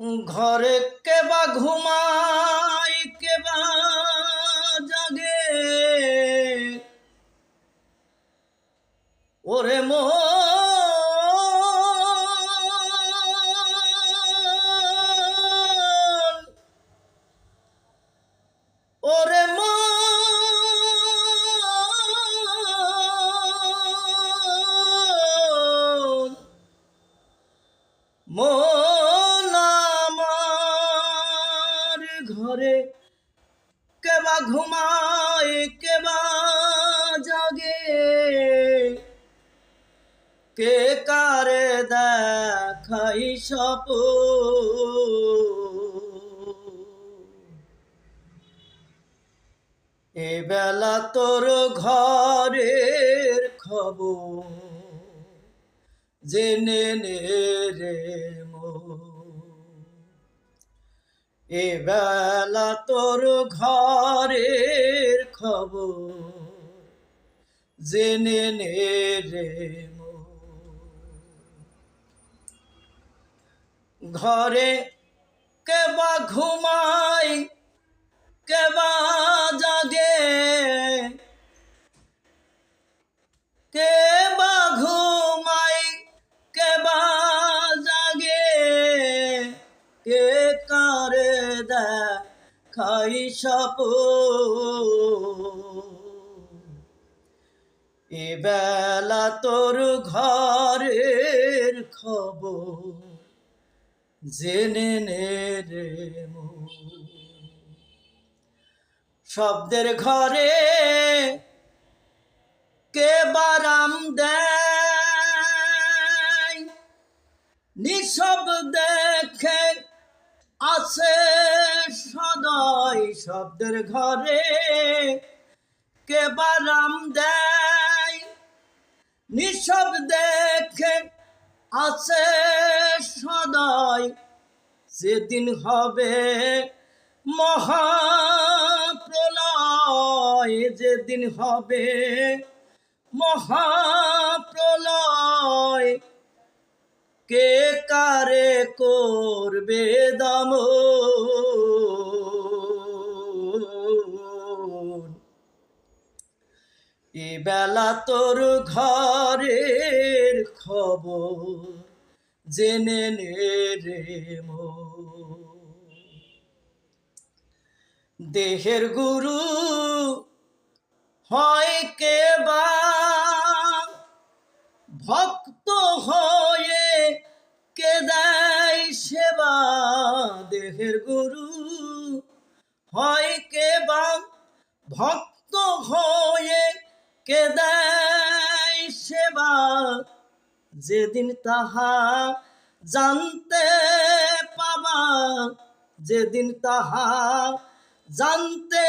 ঘরে কেবা ঘুমাই কেবা জাগে? ওরে মো ওরে কেবা ঘুমায় কেবা জাগে। কে কারে দেখাই সপ এ বেলা তোর ঘরের খবর, জেনে নে রে এ বেলা তোর ঘরের খবর জেনে নে রে। ঘরে কেবা ঘুমাই দেখাই সপ এ বেলা তোর ঘরের খবর জেনে নে রে শব্দের ঘরে কে বারাম দেয়? নিঃশব দেখে আছে শব্দের ঘরে কে বারাম দেয়? নিঃশব দেখে আছে সদয়, যেদিন হবে মহাপ্রলয়, যেদিন হবে মহাপ্রলয়। কে কারে করবে দম বেলা তোর ঘরের খবর জেনে নে রে মন। দেহের গুরু হয় কে বা? ভক্ত হয়ে কে দেয় সেবা? দেহের গুরু হয় কে বা? ভক্ত হয়ে কে দেয় সেবা? যেদিন তাহা জানতে পাবা, যেদিন তাহা জানতে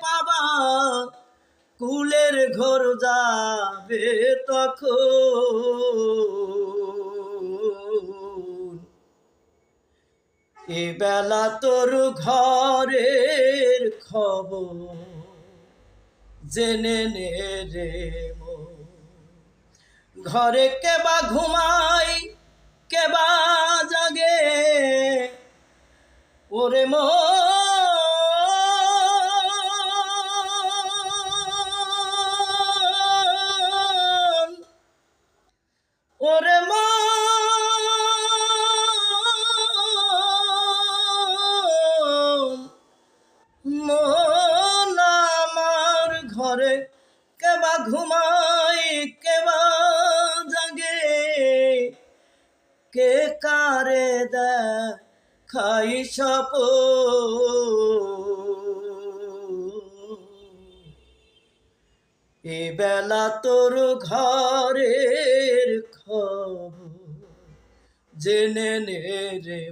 পাবা, কুলের ঘর যাবে তখন। এ বেলা তোর ঘরের খবর জেনে নে রে ঘরে কেবা ঘুমাই কেবা জাগে? ওরে মন ঘরে কেবা ঘুমাই কেবা জাগে কে কারে খাই সপ এ বেলা তোর ঘরের জেনে নে রে।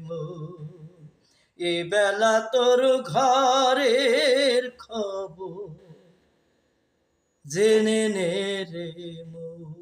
এ বেলা তোর ঘরের খবর জেনে নে রে মন।